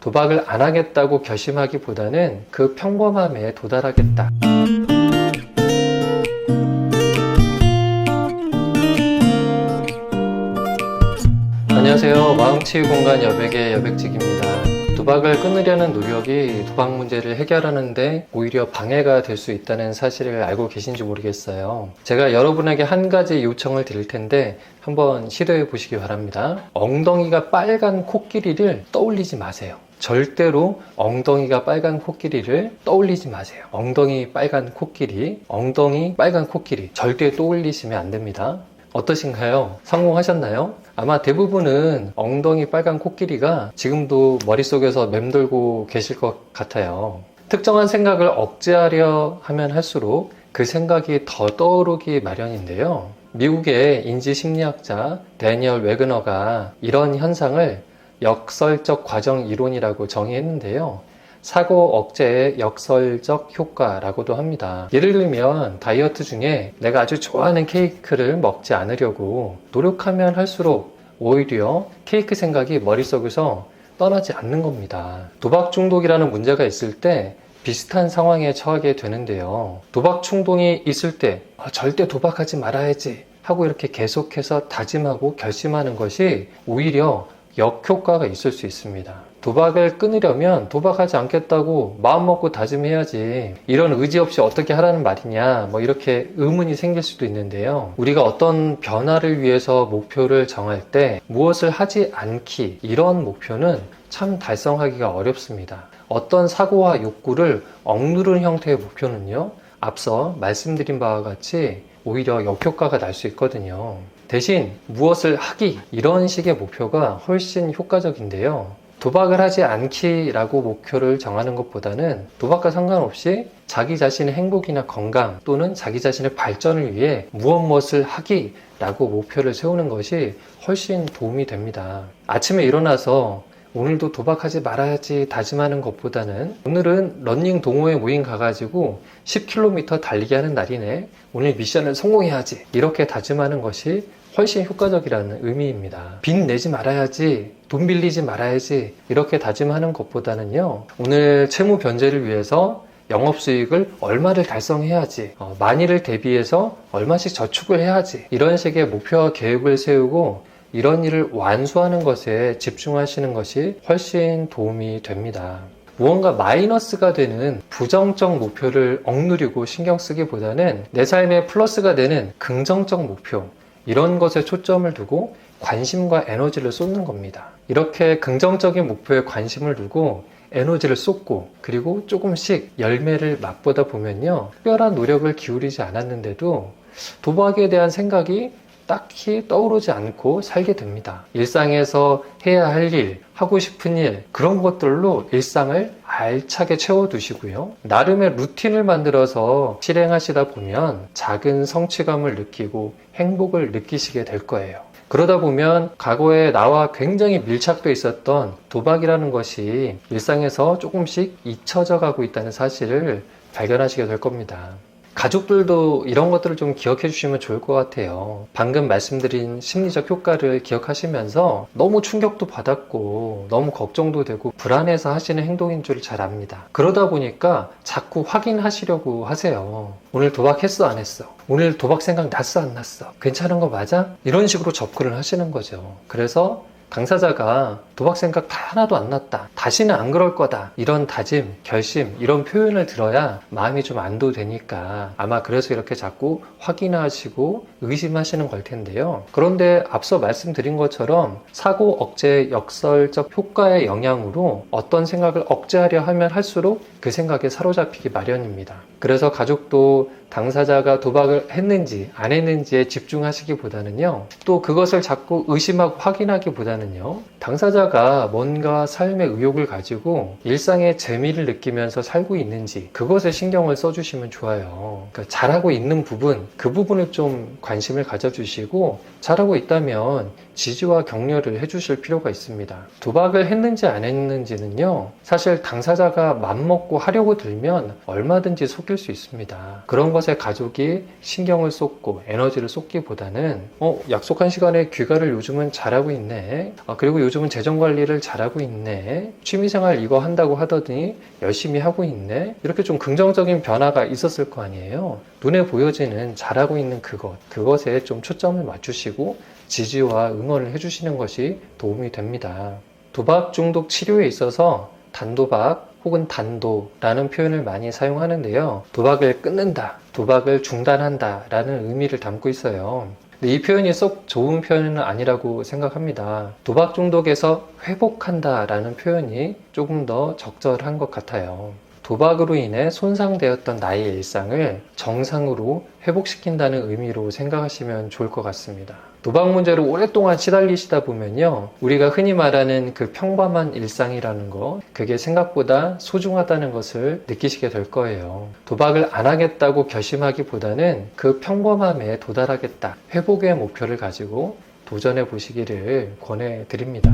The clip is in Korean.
도박을 안 하겠다고 결심하기보다는 그 평범함에 도달하겠다. 안녕하세요. 마음치유 공간 여백의 여백직입니다. 도박을 끊으려는 노력이 도박 문제를 해결하는데 오히려 방해가 될 수 있다는 사실을 알고 계신지 모르겠어요. 제가 여러분에게 한 가지 요청을 드릴 텐데 한번 시도해 보시기 바랍니다. 엉덩이가 빨간 코끼리를 떠올리지 마세요. 절대로 엉덩이가 빨간 코끼리를 떠올리지 마세요. 엉덩이 빨간 코끼리, 엉덩이 빨간 코끼리 절대 떠올리시면 안 됩니다. 어떠신가요? 성공하셨나요? 아마 대부분은 엉덩이 빨간 코끼리가 지금도 머릿속에서 맴돌고 계실 것 같아요. 특정한 생각을 억제하려 하면 할수록 그 생각이 더 떠오르기 마련인데요. 미국의 인지심리학자 데니얼 웨그너가 이런 현상을 역설적 과정 이론이라고 정의했는데요. 사고 억제의 역설적 효과라고도 합니다. 예를 들면 다이어트 중에 내가 아주 좋아하는 케이크를 먹지 않으려고 노력하면 할수록 오히려 케이크 생각이 머릿속에서 떠나지 않는 겁니다. 도박 중독이라는 문제가 있을 때 비슷한 상황에 처하게 되는데요. 도박 충동이 있을 때 아, 절대 도박하지 말아야지 하고 이렇게 계속해서 다짐하고 결심하는 것이 오히려 역효과가 있을 수 있습니다. 도박을 끊으려면 도박하지 않겠다고 마음먹고 다짐해야지 이런 의지 없이 어떻게 하라는 말이냐 뭐 이렇게 의문이 생길 수도 있는데요. 우리가 어떤 변화를 위해서 목표를 정할 때 무엇을 하지 않기 이런 목표는 참 달성하기가 어렵습니다. 어떤 사고와 욕구를 억누르는 형태의 목표는요. 앞서 말씀드린 바와 같이 오히려 역효과가 날 수 있거든요. 대신 무엇을 하기 이런 식의 목표가 훨씬 효과적인데요. 도박을 하지 않기라고 목표를 정하는 것보다는 도박과 상관없이 자기 자신의 행복이나 건강 또는 자기 자신의 발전을 위해 무엇 무엇을 하기라고 목표를 세우는 것이 훨씬 도움이 됩니다. 아침에 일어나서 오늘도 도박하지 말아야지 다짐하는 것보다는 오늘은 런닝 동호회 모임 가가지고 10km 달리기 하는 날이네. 오늘 미션을 성공해야지. 이렇게 다짐하는 것이 훨씬 효과적이라는 의미입니다. 빚 내지 말아야지, 돈 빌리지 말아야지, 이렇게 다짐하는 것보다는요, 오늘 채무 변제를 위해서 영업수익을 얼마를 달성해야지, 어, 만일을 대비해서 얼마씩 저축을 해야지, 이런 식의 목표와 계획을 세우고 이런 일을 완수하는 것에 집중하시는 것이 훨씬 도움이 됩니다. 무언가 마이너스가 되는 부정적 목표를 억누르고 신경 쓰기보다는 내 삶에 플러스가 되는 긍정적 목표, 이런 것에 초점을 두고 관심과 에너지를 쏟는 겁니다. 이렇게 긍정적인 목표에 관심을 두고 에너지를 쏟고 그리고 조금씩 열매를 맛보다 보면요. 특별한 노력을 기울이지 않았는데도 도박에 대한 생각이 딱히 떠오르지 않고 살게 됩니다. 일상에서 해야 할 일, 하고 싶은 일, 그런 것들로 일상을 알차게 채워두시고요. 나름의 루틴을 만들어서 실행하시다 보면 작은 성취감을 느끼고 행복을 느끼시게 될 거예요. 그러다 보면 과거에 나와 굉장히 밀착돼 있었던 도박이라는 것이 일상에서 조금씩 잊혀져 가고 있다는 사실을 발견하시게 될 겁니다. 가족들도 이런 것들을 좀 기억해 주시면 좋을 것 같아요. 방금 말씀드린 심리적 효과를 기억하시면서 너무 충격도 받았고 너무 걱정도 되고 불안해서 하시는 행동인 줄 잘 압니다. 그러다 보니까 자꾸 확인하시려고 하세요. 오늘 도박했어 안 했어? 오늘 도박 생각 났어 안 났어? 괜찮은 거 맞아? 이런 식으로 접근을 하시는 거죠. 그래서 당사자가 도박 생각 다 하나도 안 났다. 다시는 안 그럴 거다. 이런 다짐, 결심, 이런 표현을 들어야 마음이 좀 안도되니까 아마 그래서 이렇게 자꾸 확인하시고 의심하시는 걸 텐데요. 그런데 앞서 말씀드린 것처럼 사고 억제 역설적 효과의 영향으로 어떤 생각을 억제하려 하면 할수록 그 생각에 사로잡히기 마련입니다. 그래서 가족도 당사자가 도박을 했는지 안 했는지에 집중하시기보다는요. 또 그것을 자꾸 의심하고 확인하기보다는 요. 당사자가 뭔가 삶의 의욕을 가지고 일상의 재미를 느끼면서 살고 있는지 그것에 신경을 써주시면 좋아요. 그러니까 잘하고 있는 부분, 그 부분을 좀 관심을 가져주시고 잘하고 있다면 지지와 격려를 해주실 필요가 있습니다. 도박을 했는지 안 했는지는요. 사실 당사자가 맘먹고 하려고 들면 얼마든지 속일 수 있습니다. 그런 것에 가족이 신경을 쏟고 에너지를 쏟기보다는 어 약속한 시간에 귀가를 요즘은 잘하고 있네 아, 그리고 요즘은 재정 관리를 잘하고 있네. 취미생활 이거 한다고 하더니 열심히 하고 있네. 이렇게 좀 긍정적인 변화가 있었을 거 아니에요. 눈에 보여지는 잘하고 있는 그것, 그것에 좀 초점을 맞추시고 지지와 응원을 해주시는 것이 도움이 됩니다. 도박 중독 치료에 있어서 단도박 혹은 단도라는 표현을 많이 사용하는데요. 도박을 끊는다, 도박을 중단한다 라는 의미를 담고 있어요. 근데 이 표현이 썩 좋은 표현은 아니라고 생각합니다. 도박 중독에서 회복한다 라는 표현이 조금 더 적절한 것 같아요. 도박으로 인해 손상되었던 나의 일상을 정상으로 회복시킨다는 의미로 생각하시면 좋을 것 같습니다. 도박 문제로 오랫동안 시달리시다 보면요. 우리가 흔히 말하는 그 평범한 일상이라는 거, 그게 생각보다 소중하다는 것을 느끼시게 될 거예요. 도박을 안 하겠다고 결심하기보다는 그 평범함에 도달하겠다. 회복의 목표를 가지고 도전해 보시기를 권해 드립니다.